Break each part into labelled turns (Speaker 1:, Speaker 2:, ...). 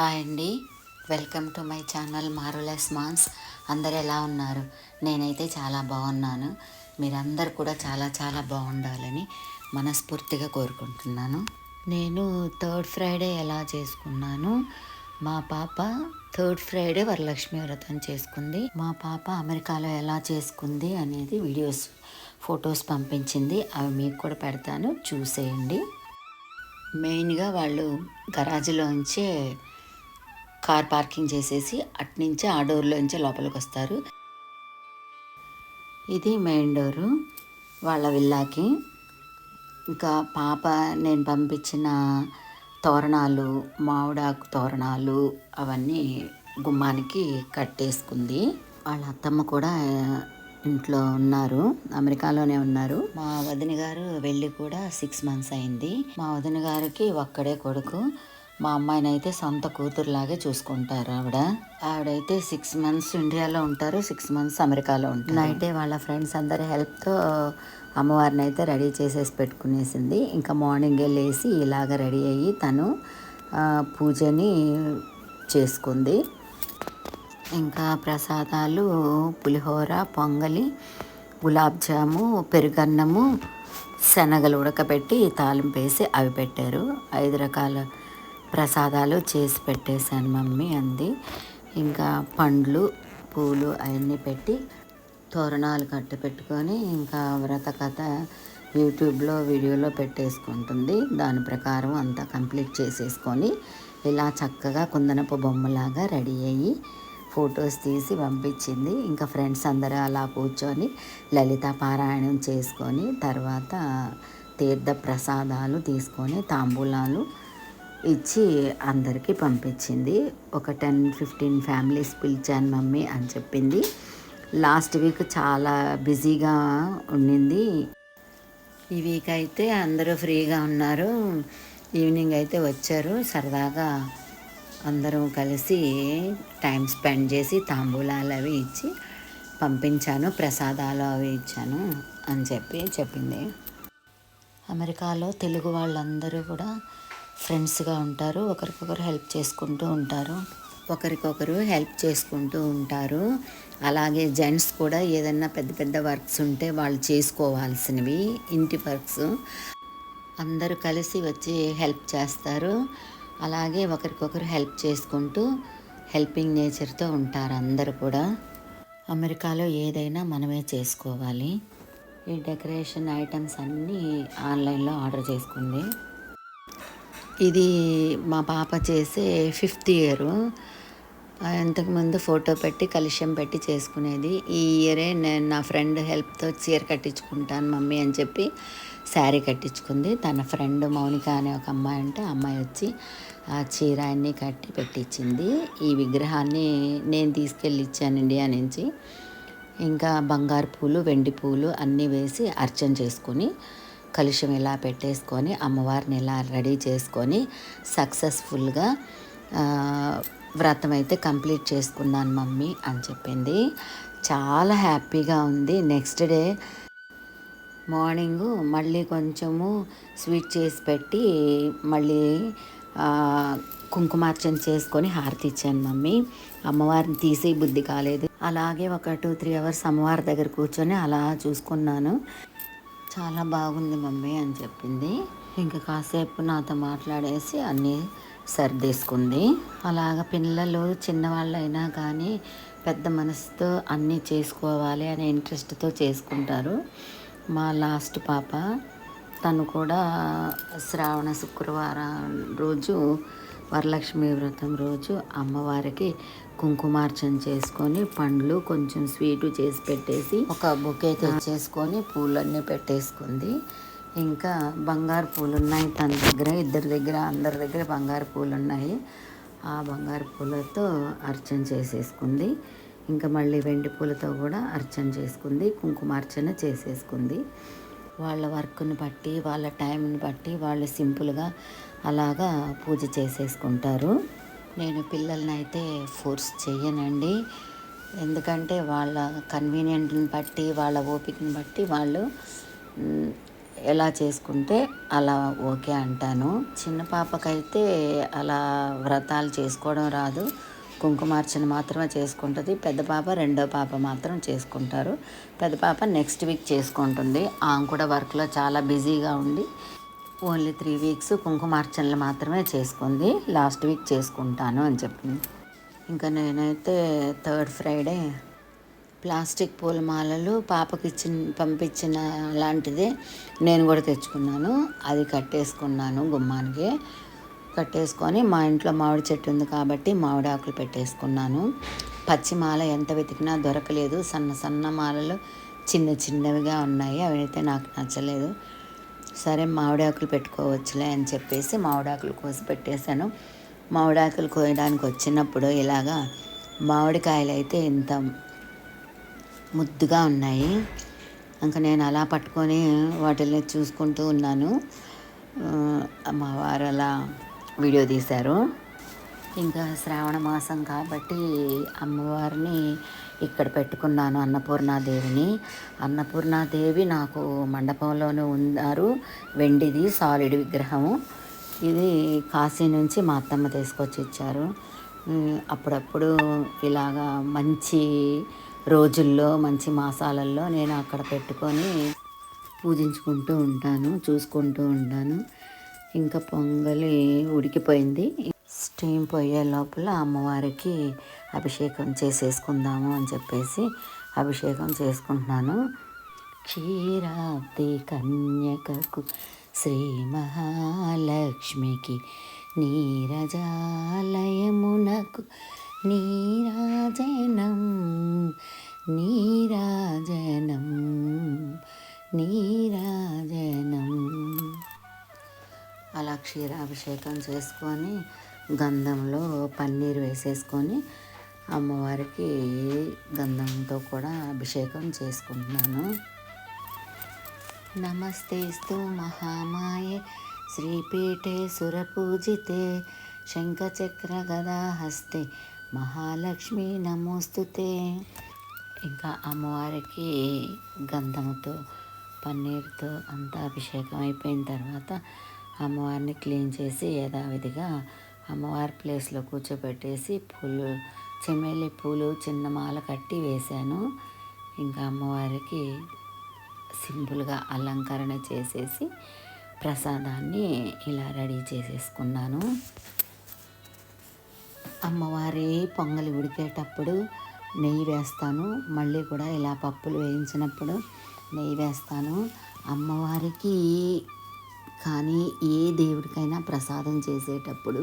Speaker 1: Hi అండి. Welcome to my channel మారులెస్ మాన్స్. అందరు ఎలా ఉన్నారు? నేనైతే చాలా బాగున్నాను. మీరందరు కూడా చాలా చాలా బాగుండాలని మనస్ఫూర్తిగా కోరుకుంటున్నాను. నేను థర్డ్ ఫ్రైడే ఎలా చేసుకున్నాను? మా పాప థర్డ్ ఫ్రైడే వరలక్ష్మి వ్రతం చేసుకుంది. మా పాప అమెరికాలో ఎలా చేసుకుంది అనేది వీడియోస్ ఫొటోస్ పంపించింది. అవి మీకు కూడా పెడతాను. చూసేయండి. మెయిన్గా వాళ్ళు గరాజులోంచే కార్ పార్కింగ్ చేసేసి అట్నుంచి ఆ డోర్లోంచి లోపలికి వస్తారు. ఇది మెయిన్ డోరు వాళ్ళ విల్లాకి. ఇంకా పాప నేను పంపించిన తోరణాలు మామిడాకు తోరణాలు అవన్నీ గుమ్మానికి కట్టేసుకుంది. వాళ్ళ అత్తమ్మ కూడా ఇంట్లో ఉన్నారు అమెరికాలోనే ఉన్నారు. మా వదిన గారు వెళ్ళి కూడా సిక్స్ మంత్స్ అయింది. మా వదిన గారికి ఒక్కడే కొడుకు. మా అమ్మాయిని అయితే సొంత కూతురులాగే చూసుకుంటారు ఆవిడ. ఆవిడైతే సిక్స్ మంత్స్ ఇండియాలో ఉంటారు సిక్స్ మంత్స్ అమెరికాలో ఉంటారు. నైటే వాళ్ళ ఫ్రెండ్స్ అందరి హెల్ప్తో అమ్మవారిని అయితే రెడీ చేసేసి పెట్టుకునేసింది. ఇంకా మార్నింగే వెళ్ళేసి ఇలాగ రెడీ అయ్యి తను పూజని చేసుకుంది. ఇంకా ప్రసాదాలు పులిహోర పొంగలి గులాబ్ జాము పెరుగన్నము శనగలు ఉడకబెట్టి తాలింపు వేసి అవి పెట్టారు. ఐదు రకాల ప్రసాదాలు చేసి పెట్టేశాను మమ్మీ అంది. ఇంకా పండ్లు పూలు అవన్నీ పెట్టి తోరణాలు కట్టి పెట్టుకొని ఇంకా వ్రత కథ యూట్యూబ్లో వీడియోలో పెట్టేసుకుంటుంది. దాని ప్రకారం అంతా కంప్లీట్ చేసేసుకొని ఇలా చక్కగా కుందనపు బొమ్మలాగా రెడీ అయ్యి ఫొటోస్ తీసి పంపించింది. ఇంకా ఫ్రెండ్స్ అందరూ అలా కూర్చొని లలిత పారాయణం చేసుకొని తర్వాత తీర్థ ప్రసాదాలు తీసుకొని తాంబూలాలు ఇచ్చి అందరికీ పంపించింది. ఒక టెన్ ఫిఫ్టీన్ ఫ్యామిలీస్ పిలిచాను మమ్మీ అని చెప్పింది. లాస్ట్ వీక్ చాలా బిజీగా ఉండింది. ఈ వీక్ అయితే అందరూ ఫ్రీగా ఉన్నారు. ఈవినింగ్ అయితే వచ్చారు. సరదాగా అందరం కలిసి టైం స్పెండ్ చేసి తాంబూలాలు అవి ఇచ్చి పంపించాను. ప్రసాదాలు అవి ఇచ్చాను అని చెప్పి చెప్పింది. అమెరికాలో తెలుగు వాళ్ళందరూ కూడా ఫ్రెండ్స్గా ఉంటారు ఒకరికొకరు హెల్ప్ చేసుకుంటూ ఉంటారు. ఒకరికొకరు హెల్ప్ చేసుకుంటూ ఉంటారు. అలాగే జెంట్స్ కూడా ఏదైనా పెద్ద పెద్ద వర్క్స్ ఉంటే వాళ్ళు చేసుకోవాల్సినవి ఇంటి వర్క్స్. అందరూ కలిసి వచ్చి హెల్ప్ చేస్తారు. అలాగే ఒకరికొకరు హెల్ప్ చేసుకుంటూ హెల్పింగ్ నేచర్తో ఉంటారు అందరూ కూడా. అమెరికాలో ఏదైనా మనమే చేసుకోవాలి. ఈ డెకరేషన్ ఐటమ్స్ అన్నీ ఆన్లైన్లో ఆర్డర్ చేసుకుంది. ఇది మా పాప చేసే ఫిఫ్త్ ఇయరు ఇంతకుముందు ఫోటో పెట్టి కలుష్యం పెట్టి చేసుకునేది. ఈ ఇయరే నేను నా ఫ్రెండ్ హెల్ప్తో చీర కట్టించుకుంటాను మమ్మీ అని చెప్పి శారీ కట్టించుకుంది. తన ఫ్రెండ్ మౌనిక అనే ఒక అమ్మాయి అంటే అమ్మాయి వచ్చి ఆ చీర అన్నీ కట్టి పెట్టించింది. ఈ విగ్రహాన్ని నేను తీసుకెళ్ళి ఇచ్చాను ఇండియా నుంచి. ఇంకా బంగారు పూలు వెండి పూలు అన్నీ వేసి అర్చన చేసుకొని కలుషం ఇలా పెట్టేసుకొని అమ్మవారిని ఇలా రెడీ చేసుకొని సక్సెస్ఫుల్గా వ్రతం అయితే కంప్లీట్ చేసుకున్నాను మమ్మీ అని చెప్పింది. చాలా హ్యాపీగా ఉంది. నెక్స్ట్ డే మార్నింగు మళ్ళీ కొంచెము స్వీట్ చేసి పెట్టి మళ్ళీ కుంకుమార్చన చేసుకొని హారతి ఇచ్చాను మమ్మీ. అమ్మవారిని తీసే బుద్ధి కాలేదు. అలాగే ఒక టూ త్రీ అవర్స్ అమ్మవారి దగ్గర కూర్చొని అలా చూసుకున్నాను. చాలా బాగుంది మమ్మీ అని చెప్పింది. ఇంకా కాసేపు నాతో మాట్లాడేసి అన్నీ సర్దేసుకుంది. అలాగ పిల్లలు చిన్నవాళ్ళైనా కానీ పెద్ద మనసుతో అన్నీ చేసుకోవాలి అనే ఇంట్రెస్ట్తో చేసుకుంటారు. మా లాస్ట్ పాప తను కూడా శ్రావణ శుక్రవారం రోజు వరలక్ష్మి వ్రతం రోజు అమ్మవారికి కుంకుమార్చన చేసుకొని పండ్లు కొంచెం స్వీటు చేసి పెట్టేసి ఒక బొకే తెచ్చేసుకొని పూలన్నీ పెట్టేసుకుంది. ఇంకా బంగారు పూలు ఉన్నాయి తన దగ్గర ఇద్దరి దగ్గర అందరి దగ్గర బంగారు పూలు ఉన్నాయి ఆ బంగారు పూలతో అర్చన చేసేసుకుంది. ఇంకా మళ్ళీ వెండి పూలతో కూడా అర్చన చేసుకుంది కుంకుమార్చన చేసేసుకుంది. వాళ్ళ వర్క్ని బట్టి వాళ్ళ టైంని బట్టి వాళ్ళు సింపుల్గా అలాగా పూజ చేసేసుకుంటారు. నేను పిల్లల్ని అయితే ఫోర్స్ చేయనండి ఎందుకంటే వాళ్ళ కన్వీనియంట్ని బట్టి వాళ్ళ ఓపికని బట్టి వాళ్ళు ఎలా చేసుకుంటే అలా ఓకే అంటాను. చిన్న పాపకైతే అలా వ్రతాలు చేసుకోవడం రాదు. కుంకుమార్చన మాత్రమే చేసుకుంటుంది. పెద్ద పాప రెండో పాప మాత్రం చేసుకుంటారు. పెద్ద పాప నెక్స్ట్ వీక్ చేసుకుంటుంది. ఆమె కూడా వర్క్లో చాలా బిజీగా ఉండి ఓన్లీ త్రీ వీక్స్ కుంకుమార్చనలు మాత్రమే చేసుకుంది. లాస్ట్ వీక్ చేసుకుంటాను అని చెప్పింది. ఇంకా నేనైతే థర్డ్ ఫ్రైడే ప్లాస్టిక్ పూలమాలలు పాపకి ఇచ్చిన పంపించిన లాంటిదే నేను కూడా తెచ్చుకున్నాను. అది కట్టేసుకున్నాను గుమ్మానికి. కట్టేసుకొని మా ఇంట్లో మామిడి చెట్టు ఉంది కాబట్టి మామిడి ఆకులు పెట్టేసుకున్నాను. పచ్చి మాల ఎంత వెతికినా దొరకలేదు. సన్న సన్న మాలలు చిన్న చిన్నవిగా ఉన్నాయి. అవి అయితే నాకు నచ్చలేదు. సరే మామిడాకులు పెట్టుకోవచ్చులే అని చెప్పేసి మామిడాకులు కోసి పెట్టేశాను. మామిడాకులు కోయడానికి వచ్చినప్పుడు ఇలాగా మామిడికాయలు అయితే ఇంత ముద్దుగా ఉన్నాయి. ఇంకా నేను అలా పట్టుకొని వాటిని చూసుకుంటూ ఉన్నాను. మా వారు అలా వీడియో తీశారు. ఇంకా శ్రావణ మాసం కాబట్టి అమ్మవారిని ఇక్కడ పెట్టుకున్నాను అన్నపూర్ణాదేవిని. అన్నపూర్ణాదేవి నాకు మండపంలోనే ఉన్నారు. వెండిది సాలిడ్ విగ్రహము. ఇది కాశీ నుంచి మా అత్తమ్మ తీసుకొచ్చి ఇచ్చారు. అప్పుడప్పుడు ఇలాగా మంచి రోజుల్లో మంచి మాసాలలో నేను అక్కడ పెట్టుకొని పూజించుకుంటూ ఉంటాను చూసుకుంటూ ఉంటాను. ఇంకా పొంగలి ఉడికిపోయింది. స్టీమ్ పోయే లోపల అమ్మవారికి అభిషేకం చేసేసుకుందాము అని చెప్పేసి అభిషేకం చేసుకుంటున్నాను. క్షీరాబ్ది కన్యకకు శ్రీ మహాలక్ష్మికి నీరజాలయమునకు నీరాజనం నీరాజనం నీరాజనం. అలా క్షీరాభిషేకం చేసుకొని గంధంలో పన్నీర్ వేసేసుకొని అమ్మవారికి గంధంతో కూడా అభిషేకం చేసుకుంటున్నాను. నమస్తేస్తు మహామాయే. శ్రీపీఠే సురపూజితే. శంఖచక్ర గదా హస్తే మహాలక్ష్మి నమోస్తుతే. ఇంకా అమ్మవారికి గంధముతో పన్నీర్తో అంతా అభిషేకం అయిపోయిన తర్వాత అమ్మవారిని క్లీన్ చేసి యథావిధిగా అమ్మవారి ప్లేస్లో కూర్చోబెట్టేసి పూలు చెమ్మేలి పూలు చిన్న మాల కట్టి వేశాను. ఇంకా అమ్మవారికి సింపుల్గా అలంకరణ చేసేసి ప్రసాదాన్ని ఇలా రెడీ చేసేసుకున్నాను. అమ్మవారి పొంగలి ఉడికేటప్పుడు నెయ్యి వేస్తాను. మళ్ళీ కూడా ఇలా పప్పులు వేయించినప్పుడు నెయ్యి వేస్తాను. అమ్మవారికి కానీ ఏ దేవుడికైనా ప్రసాదం చేసేటప్పుడు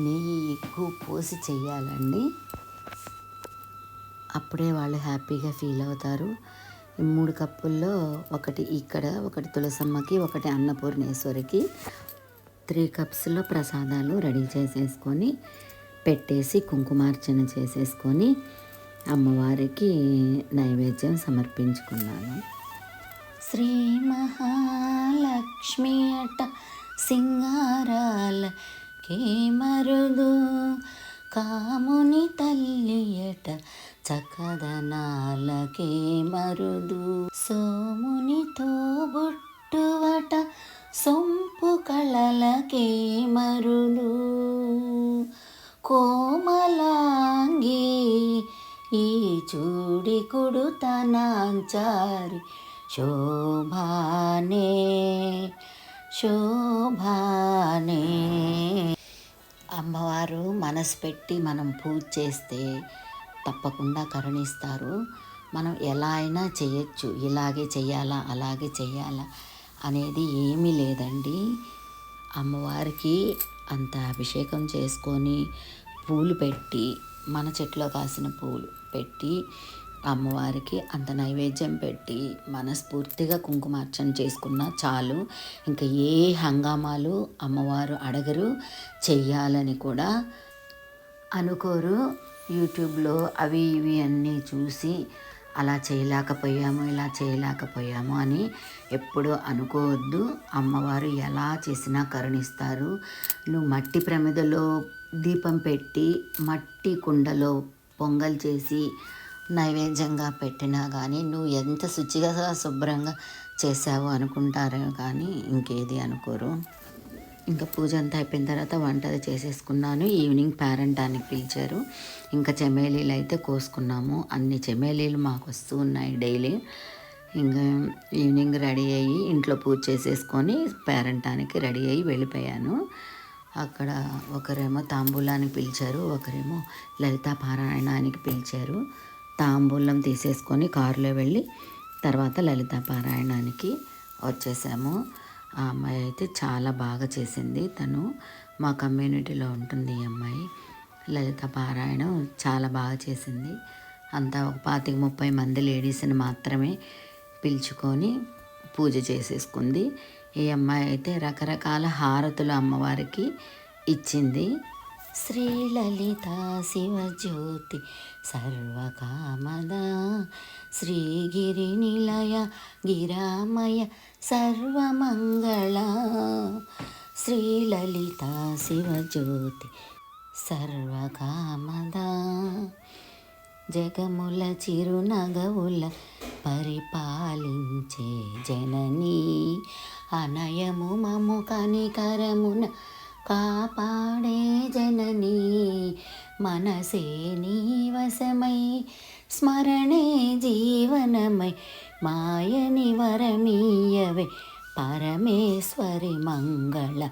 Speaker 1: నెయ్యి ఎక్కువ పోసి చేయాలండి అప్పుడే వాళ్ళు హ్యాపీగా ఫీల్ అవుతారు. ఈ మూడు కప్పుల్లో ఒకటి ఇక్కడ ఒకటి తులసమ్మకి ఒకటి అన్నపూర్ణేశ్వరికి త్రీ కప్స్లో ప్రసాదాలు రెడీ చేసేసుకొని పెట్టేసి కుంకుమార్చన చేసేసుకొని అమ్మవారికి నైవేద్యం సమర్పించుకున్నాను. శ్రీ మహాలక్ష్మి అట సింగారాల కేమరుదు కాముని తల్లి అట చక్కదనాలకే మరుదు సోమునితో బుట్టువట సొంపు కళలకే మరుదు కోమలాంగి ఈ చూడి కుడుతనాంచారి శోభానే శోభానే. అమ్మవారు మనసు పెట్టి మనం పూజ చేస్తే తప్పకుండా కరుణిస్తారు. మనం ఎలా అయినా చేయొచ్చు ఇలాగే చేయాలా అలాగే చేయాలా అనేది ఏమీ లేదండి. అమ్మవారికి అంత అభిషేకం చేసుకొని పూలు పెట్టి మన చెట్లో కాసిన పూలు పెట్టి అమ్మవారికి అంత నైవేద్యం పెట్టి మనస్ఫూర్తిగా కుంకుమార్చన చేసుకున్నా చాలు. ఇంకా ఏ హంగామాలు అమ్మవారు అడగరు చెయ్యాలని కూడా అనుకోరు. యూట్యూబ్లో అవి ఇవి అన్నీ చూసి అలా చేయలేకపోయాము ఇలా చేయలేకపోయాము అని ఎప్పుడు అనుకోవద్దు. అమ్మవారు ఎలా చేసినా కరుణిస్తారు. నువ్వు మట్టి ప్రమిదలో దీపం పెట్టి మట్టి కుండలో పొంగల్ చేసి నైవేద్యంగా పెట్టినా కానీ నువ్వు ఎంత శుచిగా శుభ్రంగా చేసావు అనుకుంటారు కానీ ఇంకేది అనుకోరు. ఇంకా పూజ అంతా అయిపోయిన తర్వాత వంట చేసేసుకున్నాను. ఈవినింగ్ పేరెంటానికి పిలిచారు. ఇంకా చెమేలీలు అయితే కోసుకున్నాము. అన్ని చెమేలీలు మాకు వస్తూ ఉన్నాయి డైలీ. ఇంకా ఈవినింగ్ రెడీ అయ్యి ఇంట్లో పూజ చేసేసుకొని పేరెంటానికి రెడీ అయ్యి వెళ్ళిపోయాను. అక్కడ ఒకరేమో తాంబూలానికి పిలిచారు. ఒకరేమో లలితా పారాయణానికి పిలిచారు. తాంబూలం తీసేసుకొని కారులో వెళ్ళి తర్వాత లలితా పారాయణానికి వచ్చేసాము. ఆ అమ్మాయి అయితే చాలా బాగా చేసింది. తను మా కమ్యూనిటీలో ఉంటుంది ఈ అమ్మాయి. లలిత పారాయణం చాలా బాగా చేసింది. అంతా ఒక పాతిక ముప్పై మంది లేడీస్ని మాత్రమే పిలుచుకొని పూజ చేసేసుకుంది. ఈ అమ్మాయి అయితే రకరకాల హారతులు అమ్మవారికి ఇచ్చింది. శ్రీలలిత శివజ్యోతి సర్వకామద శ్రీగిరినిలయ గిరామయ సర్వమంగళ శ్రీలలిత శివజ్యోతి సర్వకామద జగముల చిరునగవుల పరిపాలించే జననీ అనయము మము కనికరమున కాపాడే జననీ మనసే నీవసమై స్మరణే జీవనమై మాయని వరమీయవే పరమేశ్వరి మంగళ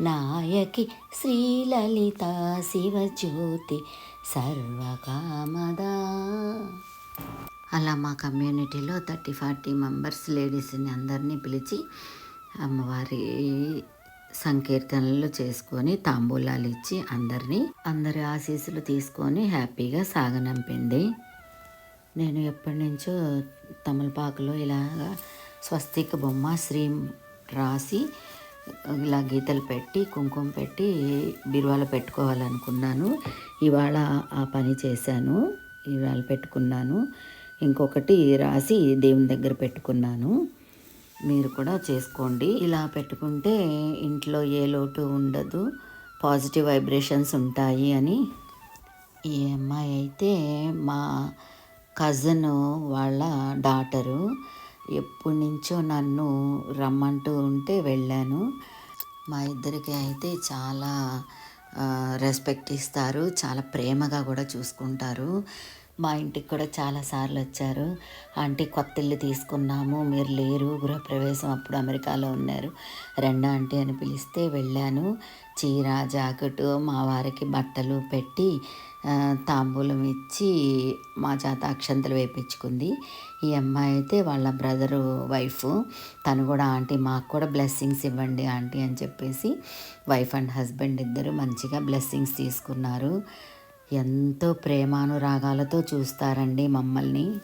Speaker 1: నాయకి శ్రీలలిత శివజ్యోతి సర్వకామదా. అలా మా కమ్యూనిటీలో థర్టీ ఫార్టీ మెంబర్స్ లేడీస్ని అందరినీ పిలిచి అమ్మవారి సంకీర్తనలు చేసుకొని తాంబూలాలు ఇచ్చి అందరినీ అందరి ఆశీస్సులు తీసుకొని హ్యాపీగా సాగనంపింది. నేను ఎప్పటి నుంచో తమలపాకులో ఇలాగా స్వస్తిక బొమ్మ శ్రీ రాసి ఇలా గీతలు పెట్టి కుంకుమ పెట్టి బీరువాలో పెట్టుకోవాలనుకున్నాను. ఇవాళ ఆ పని చేశాను ఇవాళ పెట్టుకున్నాను. ఇంకొకటి రాసి దేవుని దగ్గర పెట్టుకున్నాను. మీరు కూడా చేసుకోండి. ఇలా పెట్టుకుంటే ఇంట్లో ఏ లోటు ఉండదు. పాజిటివ్ వైబ్రేషన్స్ ఉంటాయి అని. ఈ అమ్మాయి అయితే మా కజన్ వాళ్ళ డాటరు. ఎప్పటి నుంచో నన్ను రమ్మంటూ ఉంటే వెళ్ళాను. మా ఇద్దరికి అయితే చాలా రెస్పెక్ట్ ఇస్తారు. చాలా ప్రేమగా కూడా చూసుకుంటారు. మా ఇంటికి కూడా చాలాసార్లు వచ్చారు. ఆంటీ కొత్త ఇల్లు తీసుకున్నాము. మీరు లేరు. గృహప్రవేశం అప్పుడు అమెరికాలో ఉన్నారు. రెండో ఆంటీ అని పిలిస్తే వెళ్ళాను. చీర జాకెట్ మా వారికి బట్టలు పెట్టి తాంబూలం ఇచ్చి మా చేత అక్షంతలు వేయించుకుంది ఈ అమ్మాయి అయితే వాళ్ళ బ్రదరు వైఫ్ తను కూడా ఆంటీ మాకు కూడా బ్లెస్సింగ్స్ ఇవ్వండి ఆంటీ అని చెప్పేసి వైఫ్ అండ్ హస్బెండ్ ఇద్దరు మంచిగా బ్లెస్సింగ్స్ తీసుకున్నారు. ఎంతో ప్రేమానురాగాలతో చూస్తారండి మమ్మల్ని.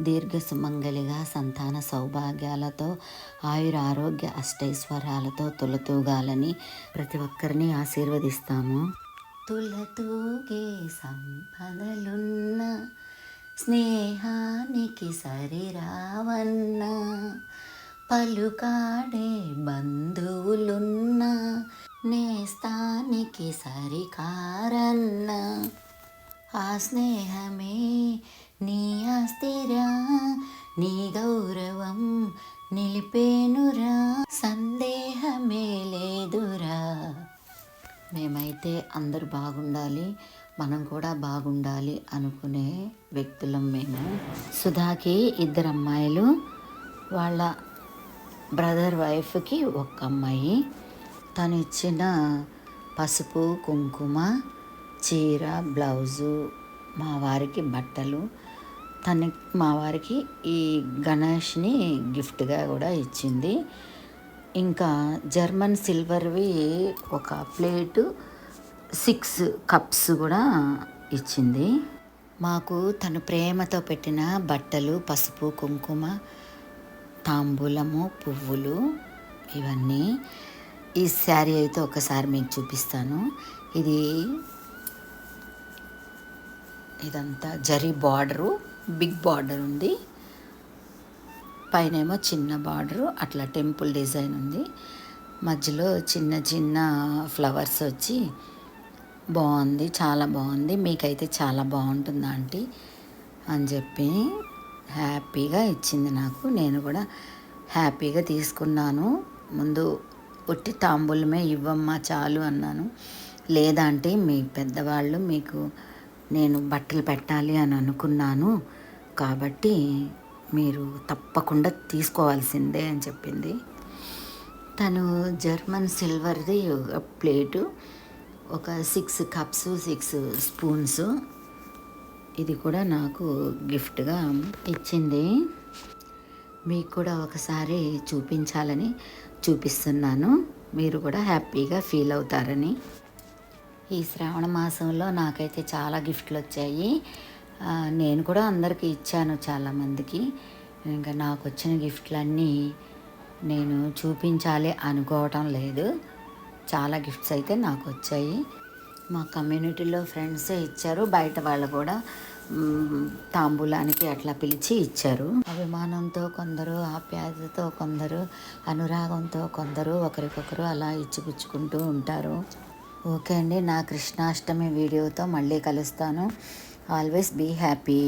Speaker 1: దీర్ఘ సుమంగలిగా సంతాన సౌభాగ్యాలతో ఆయుర ఆరోగ్య అష్టైశ్వర్యాలతో తులతూగాలని ప్రతి ఒక్కరిని ఆశీర్వదిస్తాము. తులతూగే సంపదలున్న స్నేహానికి సరిరావన్న పలుకాడే బంధువులున్న నేస్తానికి సరికారన్న ఆ స్నేహమే నీ ఆస్తిరా నీ గౌరవం నిలిపేనురా. సందేహమే లేదురా. మేమైతే అందరూ బాగుండాలి మనం కూడా బాగుండాలి అనుకునే వ్యక్తులం మేము. సుధాకి ఇద్దరు అమ్మాయిలు వాళ్ళ బ్రదర్ వైఫ్కి ఒక అమ్మాయి తను ఇచ్చిన పసుపు కుంకుమ చీర బ్లౌజు మా వారికి బట్టలు తన మా వారికి ఈ గణేష్ని గిఫ్ట్గా కూడా ఇచ్చింది. ఇంకా జర్మన్ సిల్వర్వి ఒక ప్లేటు సిక్స్ కప్స్ కూడా ఇచ్చింది. మాకు తను ప్రేమతో పెట్టిన బట్టలు పసుపు కుంకుమ తాంబూలము పువ్వులు ఇవన్నీ ఈ శారీ అయితే ఒకసారి మీకు చూపిస్తాను. ఇది ఇదంతా జరీ బార్డరు బిగ్ బార్డర్ ఉంది. పైన చిన్న బార్డరు అట్లా టెంపుల్ డిజైన్ ఉంది. మధ్యలో చిన్న చిన్న ఫ్లవర్స్ వచ్చి బాగుంది చాలా బాగుంది. మీకైతే చాలా బాగుంటుంది ఆంటీ అని చెప్పి హ్యాపీగా ఇచ్చింది నాకు. నేను కూడా హ్యాపీగా తీసుకున్నాను. ముందు కొట్టి తాంబూలమే ఇవ్వమ్మా చాలు అన్నాను. లేదంటే మీ పెద్దవాళ్ళు మీకు నేను బట్టలు పెట్టాలి అని అనుకున్నాను. కాబట్టి మీరు తప్పకుండా తీసుకోవాల్సిందే అని చెప్పింది. తను జర్మన్ సిల్వర్ది ఒక ప్లేటు ఒక సిక్స్ కప్స్ సిక్స్ స్పూన్స్. ఇది కూడా నాకు గిఫ్ట్గా ఇచ్చింది. మీకు కూడా ఒకసారి చూపించాలని చూపిస్తున్నాను. మీరు కూడా హ్యాపీగా ఫీల్ అవుతారని. ఈ శ్రావణ మాసంలో నాకైతే చాలా గిఫ్ట్లు వచ్చాయి. నేను కూడా అందరికీ ఇచ్చాను చాలామందికి ఇంకా నాకు వచ్చిన గిఫ్ట్లన్నీ నేను చూపించాలి అనుకోవటం లేదు. చాలా గిఫ్ట్స్ అయితే నాకు వచ్చాయి. మా కమ్యూనిటీలో ఫ్రెండ్సే ఇచ్చారు. బయట వాళ్ళు కూడా తాంబూలానికి అట్లా పిలిచి ఇచ్చారు. అభిమానంతో కొందరు ఆప్యాయతతో కొందరు అనురాగంతో కొందరు ఒకరికొకరు అలా ఇచ్చిపుచ్చుకుంటూ ఉంటారు. ఓకే అండి నా కృష్ణాష్టమి వీడియోతో మళ్ళీ కలుస్తాను. Always be happy